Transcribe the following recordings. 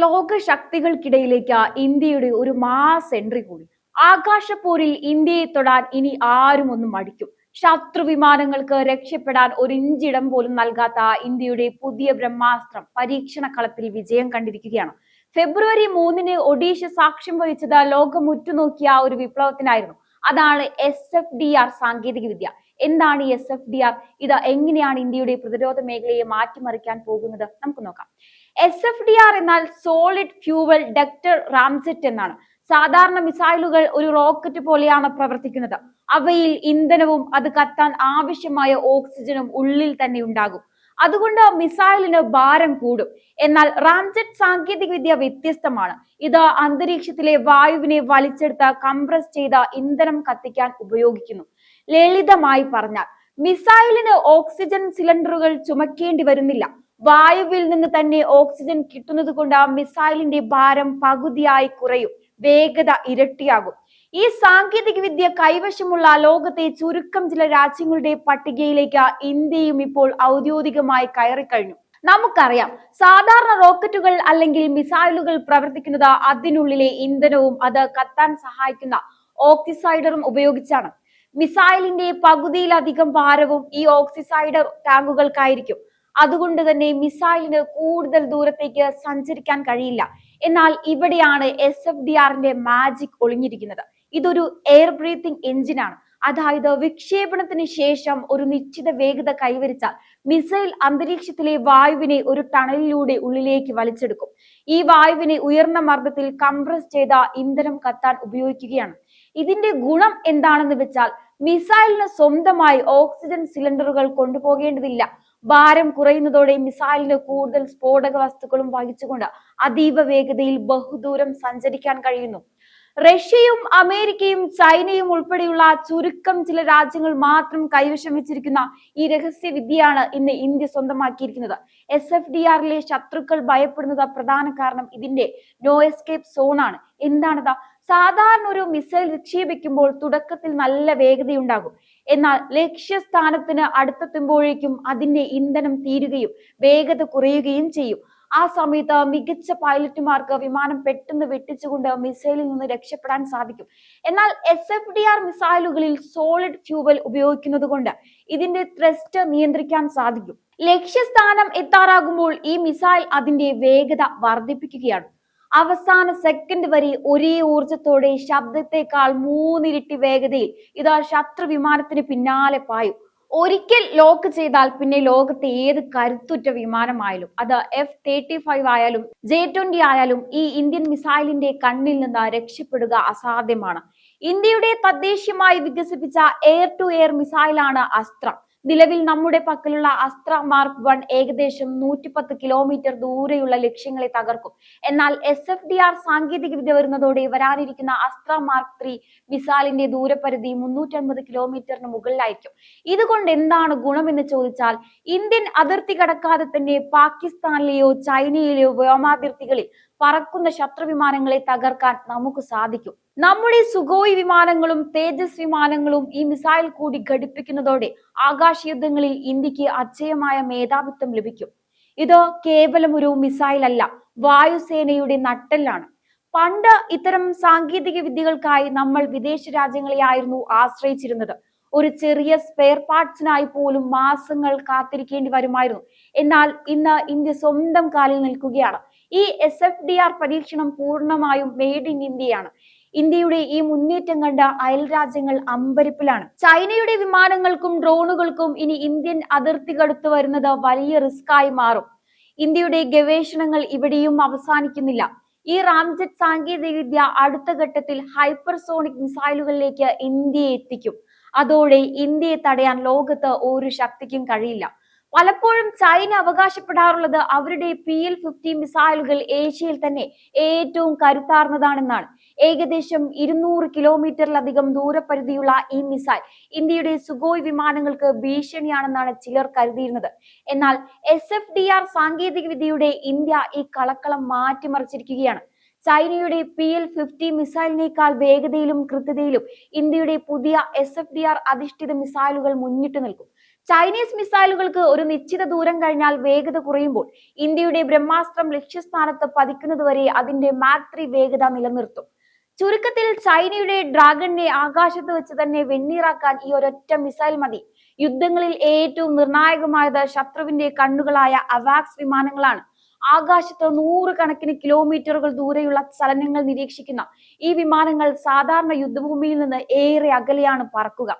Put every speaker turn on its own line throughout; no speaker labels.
ലോക ശക്തികൾക്കിടയിലേക്ക് ഇന്ത്യയുടെ ഒരു മാസ് എൻട്രി കൂടി. ആകാശപ്പോരിൽ ഇന്ത്യയെ തൊടാൻ ഇനി ആരും ഒന്നും മടിക്കും. ശത്രു വിമാനങ്ങൾക്ക് രക്ഷപ്പെടാൻ ഒരു ഇഞ്ചിടം പോലും നൽകാത്ത ഇന്ത്യയുടെ പുതിയ ബ്രഹ്മാസ്ത്രം പരീക്ഷണ കളത്തിൽ വിജയം കണ്ടിരിക്കുകയാണ്. ഫെബ്രുവരി മൂന്നിന് ഒഡീഷ സാക്ഷ്യം വഹിച്ചത് ലോകം ഉറ്റുനോക്കിയ ഒരു വിപ്ലവത്തിനായിരുന്നു. അതാണ് എസ് എഫ് ഡി ആർ സാങ്കേതിക വിദ്യ. എന്താണ് എസ് എഫ് ഡി ആർ ഇത് എങ്ങനെയാണ് ഇന്ത്യയുടെ പ്രതിരോധ മേഖലയെ മാറ്റിമറിക്കാൻ പോകുന്നത്? നമുക്ക് നോക്കാം. എസ് എഫ് ഡി ആർ എന്നാൽ സോളിഡ് ഫ്യൂവൽ ഡക്ടർ റാംസെറ്റ് എന്നാണ്. സാധാരണ മിസൈലുകൾ ഒരു റോക്കറ്റ് പോലെയാണ് പ്രവർത്തിക്കുന്നത്. അവയിൽ ഇന്ധനവും അത് കത്താൻ ആവശ്യമായ ഓക്സിജനും ഉള്ളിൽ തന്നെ ഉണ്ടാകും. അതുകൊണ്ട് മിസൈലിന് ഭാരം കൂടും. എന്നാൽ റാംജെറ്റ് സാങ്കേതിക വിദ്യ വ്യത്യസ്തമാണ്. ഇത് അന്തരീക്ഷത്തിലെ വായുവിനെ വലിച്ചെടുത്ത് കംപ്രസ് ചെയ്ത ഇന്ധനം കത്തിക്കാൻ ഉപയോഗിക്കുന്നു. ലളിതമായി പറഞ്ഞാൽ മിസൈലിന് ഓക്സിജൻ സിലിണ്ടറുകൾ ചുമക്കേണ്ടി വരുന്നില്ല. വായുവിൽ നിന്ന് തന്നെ ഓക്സിജൻ കിട്ടുന്നത് കൊണ്ട് ആ മിസൈലിന്റെ ഭാരം പകുതിയായി കുറയും. വേഗത ഇരട്ടിയാകും. ഈ സാങ്കേതിക വിദ്യ കൈവശമുള്ള ലോകത്തെ ചുരുക്കം ചില രാജ്യങ്ങളുടെ പട്ടികയിലേക്ക് ഇന്ത്യയും ഇപ്പോൾ ഔദ്യോഗികമായി കയറി കഴിഞ്ഞു. നമുക്കറിയാം സാധാരണ റോക്കറ്റുകൾ അല്ലെങ്കിൽ മിസൈലുകൾ പ്രവർത്തിക്കുന്നത് അതിനുള്ളിലെ ഇന്ധനവും അത് കത്താൻ സഹായിക്കുന്ന ഓക്സിസൈഡറും ഉപയോഗിച്ചാണ്. മിസൈലിന്റെ പകുതിയിലധികം ഭാരവും ഈ ഓക്സിസൈഡർ ടാങ്കുകൾക്കായിരിക്കും. അതുകൊണ്ട് തന്നെ മിസൈലിന് കൂടുതൽ ദൂരത്തേക്ക് സഞ്ചരിക്കാൻ കഴിയില്ല. എന്നാൽ ഇവിടെയാണ് എസ് എഫ് ഡി ആറിന്റെ മാജിക് ഒളിഞ്ഞിരിക്കുന്നത്. ഇതൊരു എയർ ബ്രീത്തിങ് എഞ്ചിനാണ് അതായത് വിക്ഷേപണത്തിന് ശേഷം ഒരു നിശ്ചിത വേഗത കൈവരിച്ചാൽ മിസൈൽ അന്തരീക്ഷത്തിലെ വായുവിനെ ഒരു ടണലിലൂടെ ഉള്ളിലേക്ക് വലിച്ചെടുക്കും. ഈ വായുവിനെ ഉയർന്ന മർദ്ദത്തിൽ കംപ്രസ് ചെയ്ത ഇന്ധനം കത്താൻ ഉപയോഗിക്കുകയാണ്. ഇതിന്റെ ഗുണം എന്താണെന്ന് വെച്ചാൽ മിസൈലിന് സ്വന്തമായി ഓക്സിജൻ സിലിണ്ടറുകൾ കൊണ്ടുപോകേണ്ടതില്ല. ഭാരം കുറയുന്നതോടെ മിസൈലിന് കൂടുതൽ സ്ഫോടക വസ്തുക്കളും വഹിച്ചുകൊണ്ട് അതീവ വേഗതയിൽ ബഹുദൂരം സഞ്ചരിക്കാൻ കഴിയുന്നു. റഷ്യയും അമേരിക്കയും ചൈനയും ഉൾപ്പെടെയുള്ള ചുരുക്കം ചില രാജ്യങ്ങൾ മാത്രം കൈവശം വെച്ചിരിക്കുന്ന ഈ രഹസ്യ വിദ്യയാണ് ഇന്ന് ഇന്ത്യ സ്വന്തമാക്കിയിരിക്കുന്നത്. എസ് എഫ് ഡി ആറിലെ ശത്രുക്കൾ ഭയപ്പെടുന്നത് പ്രധാന കാരണം ഇതിന്റെ നോ എസ്കേപ്പ് സോണാണ് എന്താണത് സാധാരണ ഒരു മിസൈൽ വിക്ഷേപിക്കുമ്പോൾ തുടക്കത്തിൽ നല്ല വേഗതയുണ്ടാകും. എന്നാൽ ലക്ഷ്യസ്ഥാനത്തിന് അടുത്തെത്തുമ്പോഴേക്കും അതിന്റെ ഇന്ധനം തീരുകയും വേഗത കുറയുകയും ചെയ്യും. ആ സമയത്ത് മികച്ച പൈലറ്റുമാർക്ക് വിമാനം പെട്ടെന്ന് വെട്ടിച്ചുകൊണ്ട് മിസൈലിൽ നിന്ന് രക്ഷപ്പെടാൻ സാധിക്കും. എന്നാൽ എസ് എഫ് ഡി ആർ മിസൈലുകളിൽ സോളിഡ് ഫ്യൂവൽ ഉപയോഗിക്കുന്നത് കൊണ്ട് ഇതിന്റെ ത്രസ്റ്റ് നിയന്ത്രിക്കാൻ സാധിക്കും. ലക്ഷ്യസ്ഥാനം എത്താറാകുമ്പോൾ ഈ മിസൈൽ അതിന്റെ വേഗത വർദ്ധിപ്പിക്കുകയാണ്. അവസാന സെക്കൻഡ് വരെ ഒരേ ഊർജത്തോടെ ശബ്ദത്തെക്കാൾ മൂന്നിരട്ടി വേഗതയിൽ ഇതാ ശത്രു വിമാനത്തിന് പിന്നാലെ പായും. ഒരിക്കൽ ലോക്ക് ചെയ്താൽ പിന്നെ ലോകത്തെ ഏത് കരുത്തുറ്റ വിമാനമായാലും അത് എഫ് തേർട്ടി ഫൈവ് ആയാലും ജെ ട്വന്റി ആയാലും ഈ ഇന്ത്യൻ മിസൈലിന്റെ കണ്ണിൽ നിന്ന് രക്ഷപ്പെടുക അസാധ്യമാണ്. ഇന്ത്യയുടെ തദ്ദേശീയമായി വികസിപ്പിച്ച എയർ ടു എയർ മിസൈലാണ് അസ്ത്ര. നിലവിൽ നമ്മുടെ പക്കലുള്ള അസ്ത്ര മാർക്ക് വൺ ഏകദേശം നൂറ്റിപ്പത്ത് കിലോമീറ്റർ ദൂരെയുള്ള ലക്ഷ്യങ്ങളെ തകർക്കും. എന്നാൽ എസ് എഫ് ഡി ആർ സാങ്കേതിക വിദ്യ വരുന്നതോടെ വരാനിരിക്കുന്ന അസ്ത്ര മാർക്ക് ത്രീ മിസൈലിന്റെ ദൂരപരിധി മുന്നൂറ്റൻപത് കിലോമീറ്ററിന് മുകളിലായിരിക്കും. ഇതുകൊണ്ട് എന്താണ് ഗുണമെന്ന് ചോദിച്ചാൽ ഇന്ത്യൻ അതിർത്തി കടക്കാതെ തന്നെ പാകിസ്ഥാനിലെയോ ചൈനയിലെയോ വ്യോമാതിർത്തികളിൽ പറക്കുന്ന ശത്രു വിമാനങ്ങളെ തകർക്കാൻ നമുക്ക് സാധിക്കും. നമ്മുടെ സുഗോയ് വിമാനങ്ങളും തേജസ് വിമാനങ്ങളും ഈ മിസൈൽ കൂടി ഘടിപ്പിക്കുന്നതോടെ ആകാശ യുദ്ധങ്ങളിൽ ഇന്ത്യയ്ക്ക് അജയമായ മേധാവിത്വം ലഭിക്കും. ഇത് കേവലം ഒരു മിസൈൽ അല്ല വായുസേനയുടെ നട്ടെല്ലാണ്. പണ്ട് ഇത്തരം സാങ്കേതിക വിദ്യകൾക്കായി നമ്മൾ വിദേശ രാജ്യങ്ങളെ ആയിരുന്നു ആശ്രയിച്ചിരുന്നത്. ഒരു ചെറിയ സ്പെയർ പാർട്സിനായി പോലും മാസങ്ങൾ കാത്തിരിക്കേണ്ടി വരുമായിരുന്നു. എന്നാൽ ഇന്ന് ഇന്ത്യ സ്വന്തം കാലിൽ നിൽക്കുകയാണ്. ഈ എസ് എഫ് ഡി ആർ പരീക്ഷണം പൂർണമായും മെയ്ഡ് ഇൻ ഇന്ത്യയാണ്. ഇന്ത്യയുടെ ഈ മുന്നേറ്റം കണ്ട അയൽ രാജ്യങ്ങൾ അമ്പരിപ്പിലാണ്. ചൈനയുടെ വിമാനങ്ങൾക്കും ഡ്രോണുകൾക്കും ഇനി ഇന്ത്യൻ അതിർത്തി കടുത്തു വരുന്നത് വലിയ റിസ്ക് ആയി മാറും. ഇന്ത്യയുടെ ഗവേഷണങ്ങൾ ഇവിടെയും അവസാനിക്കുന്നില്ല. ഈ റാംജെറ്റ് സാങ്കേതിക വിദ്യ അടുത്ത ഘട്ടത്തിൽ ഹൈപ്പർസോണിക് മിസൈലുകളിലേക്ക് ഇന്ത്യയെ എത്തിക്കും. അതോടെ ഇന്ത്യയെ തടയാൻ ലോകത്ത് ഒരു ശക്തിക്കും കഴിയില്ല. പലപ്പോഴും ചൈന അവകാശപ്പെടാറുള്ളത് അവരുടെ പി എൽ ഫിഫ്റ്റി മിസൈലുകൾ ഏഷ്യയിൽ തന്നെ ഏറ്റവും കരുത്താർന്നതാണെന്നാണ്. ഏകദേശം ഇരുന്നൂറ് കിലോമീറ്ററിലധികം ദൂരപരിധിയുള്ള ഈ മിസൈൽ ഇന്ത്യയുടെ സുഗോയ് വിമാനങ്ങൾക്ക് ഭീഷണിയാണെന്നാണ് ചിലർ കരുതിയിരുന്നത്. എന്നാൽ എസ് എഫ് ഡി ആർ സാങ്കേതിക വിദ്യയുടെ ഇന്ത്യ ഈ കളക്കളം മാറ്റിമറിച്ചിരിക്കുകയാണ്. ചൈനയുടെ പി എൽ ഫിഫ്റ്റി മിസൈലിനേക്കാൾ വേഗതയിലും കൃത്യതയിലും ഇന്ത്യയുടെ പുതിയ എസ് എഫ് ഡി ആർ അധിഷ്ഠിത മിസൈലുകൾ മുന്നിട്ട് നിൽക്കും. ചൈനീസ് മിസൈലുകൾക്ക് ഒരു നിശ്ചിത ദൂരം കഴിഞ്ഞാൽ വേഗത കുറയുമ്പോൾ ഇന്ത്യയുടെ ബ്രഹ്മാസ്ത്രം ലക്ഷ്യസ്ഥാനത്ത് പതിക്കുന്നതുവരെ അതിന്റെ മാക് ത്രീ വേഗത നിലനിർത്തും. ചുരുക്കത്തിൽ ചൈനയുടെ ഡ്രാഗണിനെ ആകാശത്ത് വെച്ച് തന്നെ വെണ്ണീറാക്കാൻ ഈ ഒരൊറ്റ മിസൈൽ മതി. യുദ്ധങ്ങളിൽ ഏറ്റവും നിർണായകമായത് ശത്രുവിന്റെ കണ്ണുകളായ അവാക്സ് വിമാനങ്ങളാണ്. ആകാശത്ത് നൂറുകണക്കിന് കിലോമീറ്ററുകൾ ദൂരെയുള്ള ചലനങ്ങൾ നിരീക്ഷിക്കുന്ന ഈ വിമാനങ്ങൾ സാധാരണ യുദ്ധഭൂമിയിൽ നിന്ന് ഏറെ അകലെയാണ് പറക്കുക.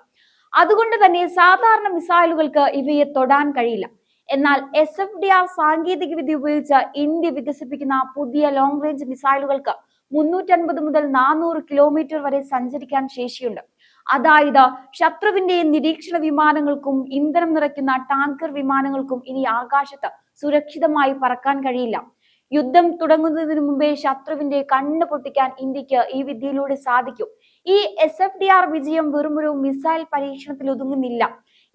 അതുകൊണ്ട് തന്നെ സാധാരണ മിസൈലുകൾക്ക് ഇവയെ തൊടാൻ കഴിയില്ല. എന്നാൽ എസ് എഫ് ഡി ആർ സാങ്കേതിക വിദ്യ ഉപയോഗിച്ച് ഇന്ത്യ വികസിപ്പിക്കുന്ന പുതിയ ലോങ് റേഞ്ച് മിസൈലുകൾക്ക് മുന്നൂറ്റൻപത് മുതൽ നാനൂറ് കിലോമീറ്റർ വരെ സഞ്ചരിക്കാൻ ശേഷിയുണ്ട്. അതായത് ശത്രുവിന്റെ നിരീക്ഷണ വിമാനങ്ങൾക്കും ഇന്ധനം നിറയ്ക്കുന്ന ടാങ്കർ വിമാനങ്ങൾക്കും ഇനി ആകാശത്ത് സുരക്ഷിതമായി പറക്കാൻ കഴിയില്ല. യുദ്ധം തുടങ്ങുന്നതിന് മുമ്പേ ശത്രുവിന്റെ കണ്ണ് പൊട്ടിക്കാൻ ഇന്ത്യയ്ക്ക് ഈ വിദ്യയിലൂടെ സാധിക്കും. ഈ എസ് എഫ് ഡി ആർ വിജയം വെറുമൊരു മിസൈൽ പരീക്ഷണത്തിൽ ഒതുങ്ങുന്നില്ല.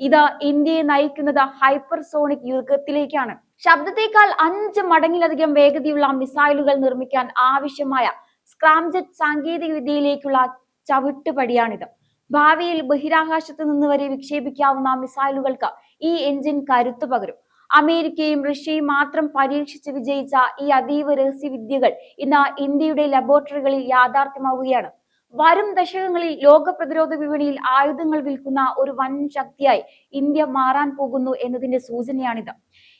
ഇത് ഇന്ത്യയെ നയിക്കുന്നത് ഹൈപ്പർസോണിക് യുഗത്തിലേക്കാണ് ശബ്ദത്തേക്കാൾ അഞ്ച് മടങ്ങിലധികം വേഗതയുള്ള മിസൈലുകൾ നിർമ്മിക്കാൻ ആവശ്യമായ സ്ക്രാംജെറ്റ് സാങ്കേതിക വിദ്യയിലേക്കുള്ള ചവിട്ടുപടിയാണിത്. ഭാവിയിൽ ബഹിരാകാശത്ത് നിന്ന് വരെ വിക്ഷേപിക്കാവുന്ന മിസൈലുകൾക്ക് ഈ എഞ്ചിൻ കരുത്തു പകരും. അമേരിക്കയും റഷ്യയും മാത്രം പരീക്ഷിച്ച് വിജയിച്ച ഈ അതീവ രഹസ്യവിദ്യകൾ ഇന്ന് ഇന്ത്യയുടെ ലബോറട്ടറികളിൽ യാഥാർത്ഥ്യമാവുകയാണ്. വരും ദശകങ്ങളിൽ ലോക പ്രതിരോധ വിപണിയിൽ ആയുധങ്ങൾ വിൽക്കുന്ന ഒരു വൻ ശക്തിയായി ഇന്ത്യ മാറാൻ പോകുന്നു എന്നതിന്റെ സൂചനയാണിത്.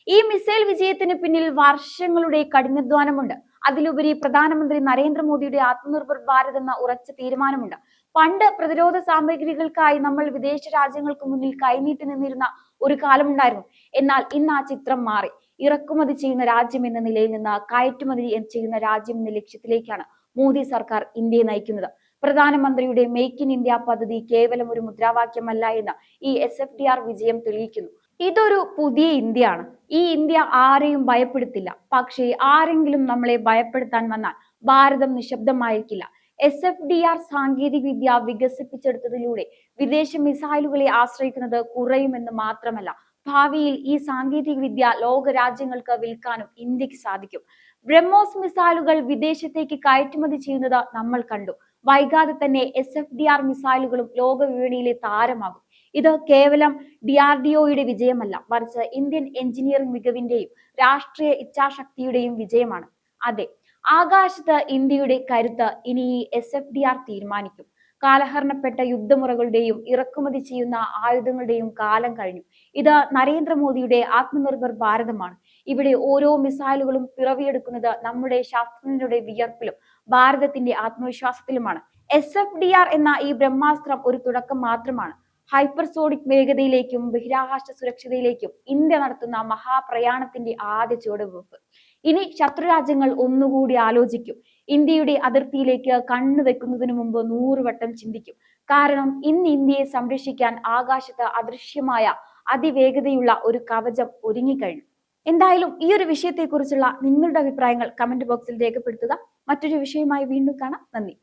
ഈ മിസൈൽ വിജയത്തിന് പിന്നിൽ വർഷങ്ങളുടെ കഠിനാധ്വാനമുണ്ട്. അതിലുപരി പ്രധാനമന്ത്രി നരേന്ദ്രമോദിയുടെ ആത്മനിർഭർ ഭാരത് എന്ന ഉറച്ച തീരുമാനമുണ്ട്. പണ്ട് പ്രതിരോധ സാമഗ്രികൾക്കായി നമ്മൾ വിദേശ രാജ്യങ്ങൾക്ക് മുന്നിൽ കൈനീട്ടി നിന്നിരുന്ന ഒരു കാലമുണ്ടായിരുന്നു. എന്നാൽ ഇന്ന് ആ ചിത്രം മാറി. ഇറക്കുമതി ചെയ്യുന്ന രാജ്യം എന്ന നിലയിൽ നിന്ന് കയറ്റുമതി ചെയ്യുന്ന രാജ്യം എന്ന ലക്ഷ്യത്തിലേക്കാണ് മോദി സർക്കാർ ഇന്ത്യയെ നയിക്കുന്നത്. പ്രധാനമന്ത്രിയുടെ മേക്ക് ഇൻ ഇന്ത്യ പദ്ധതി കേവലം ഒരു മുദ്രാവാക്യമല്ല എന്ന് ഈ എസ് എഫ് ഡി ആർ വിജയം തെളിയിക്കുന്നു. ഇതൊരു പുതിയ ഇന്ത്യയാണ്. ഈ ഇന്ത്യ ആരെയും ഭയപ്പെടുത്തില്ല. പക്ഷേ ആരെങ്കിലും നമ്മളെ ഭയപ്പെടുത്താൻ വന്നാൽ ഭാരതം നിശബ്ദമായിരിക്കില്ല. എസ് എഫ് ഡി ആർ സാങ്കേതിക വിദ്യ വികസിപ്പിച്ചെടുത്തതിലൂടെ വിദേശ മിസൈലുകളെ ആശ്രയിക്കുന്നത് കുറയുമെന്ന് മാത്രമല്ല ഭാവിയിൽ ഈ സാങ്കേതിക വിദ്യ ലോക രാജ്യങ്ങൾക്ക് വിൽക്കാനും ഇന്ത്യയ്ക്ക് സാധിക്കും. ബ്രഹ്മോസ് മിസൈലുകൾ വിദേശത്തേക്ക് കയറ്റുമതി ചെയ്യുന്നത് നമ്മൾ കണ്ടു. വൈകാതെ തന്നെ എസ് എഫ് ഡി ആർ മിസൈലുകളും ലോക വിപണിയിലെ താരമാകും. ഇത് കേവലം ഡി ആർ ഡി ഒയുടെ വിജയമല്ല മറിച്ച് ഇന്ത്യൻ എഞ്ചിനീയറിംഗ് മികവിന്റെയും രാഷ്ട്രീയ ഇച്ഛാശക്തിയുടെയും വിജയമാണ്. അതെ ആകാശത്ത് ഇന്ത്യയുടെ കരുത്ത് ഇനി ഈ എസ് എഫ് ഡി ആർ തീരുമാനിക്കും. കാലഹരണപ്പെട്ട യുദ്ധമുറകളുടെയും ഇറക്കുമതി ചെയ്യുന്ന ആയുധങ്ങളുടെയും കാലം കഴിഞ്ഞു. ഇത് നരേന്ദ്രമോദിയുടെ ആത്മനിർഭർ ഭാരതമാണ്. ഇവിടെ ഓരോ മിസൈലുകളും പിറവിയെടുക്കുന്നത് നമ്മുടെ ശാസ്ത്രജ്ഞരുടെ വിയർപ്പിലും ഭാരതത്തിന്റെ ആത്മവിശ്വാസത്തിലുമാണ്. എസ് എഫ് ഡി ആർ എന്ന ഈ ബ്രഹ്മാസ്ത്രം ഒരു തുടക്കം മാത്രമാണ്. ഹൈപ്പർസോണിക് വേഗതയിലേക്കും ബഹിരാകാശ സുരക്ഷിതയിലേക്കും ഇന്ത്യ നടത്തുന്ന മഹാപ്രയാണത്തിന്റെ ആദ്യ ചുവടുവെപ്പ് ഇനി ശത്രുരാജ്യങ്ങൾ ഒന്നുകൂടി ആലോചിക്കും. ഇന്ത്യയുടെ അതിർത്തിയിലേക്ക് കണ്ണു വെക്കുന്നതിന് മുമ്പ് നൂറുവട്ടം ചിന്തിക്കും. കാരണം ഇന്ന് ഇന്ത്യയെ സംരക്ഷിക്കാൻ ആകാശത്ത് അദൃശ്യമായ അതിവേഗതയുള്ള ഒരു കവചം ഒരുങ്ങിക്കഴിഞ്ഞു. എന്തായാലും ഈ ഒരു വിഷയത്തെക്കുറിച്ചുള്ള നിങ്ങളുടെ അഭിപ്രായങ്ങൾ കമന്റ് ബോക്സിൽ രേഖപ്പെടുത്തുക. മറ്റൊരു വിഷയമായി വീണ്ടും കാണാം. നന്ദി.